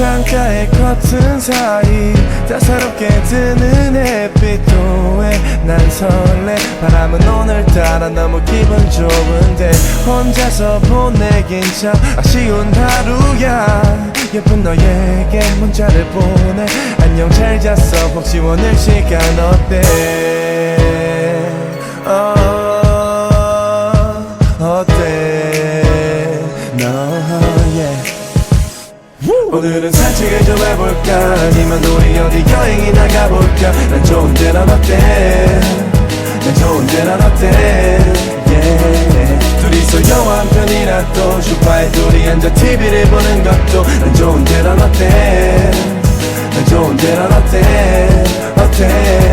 창가의 커튼 사이 따사롭게 드는 햇빛도 왜난 설레? 바람은 오늘따라 너무 기분 좋은데 혼자서 보내긴 참 아쉬운 하루야. 예쁜 너에게 문자를 보내. 안녕 잘 잤어. 혹시 오늘 시간 어때? 어, 어때? 너 yeah. 오늘은 산책을 좀 해볼까? 아니면 우리 어디 여행이 나가볼까? 난 좋은데 넌 어때? 난 좋은데 넌 어때? Yeah. 둘이서 영화 한 편이라도 소파에 둘이 앉아 TV를 보는 것도 난 좋은데 넌 어때? 난 좋은데 넌 어때? 어때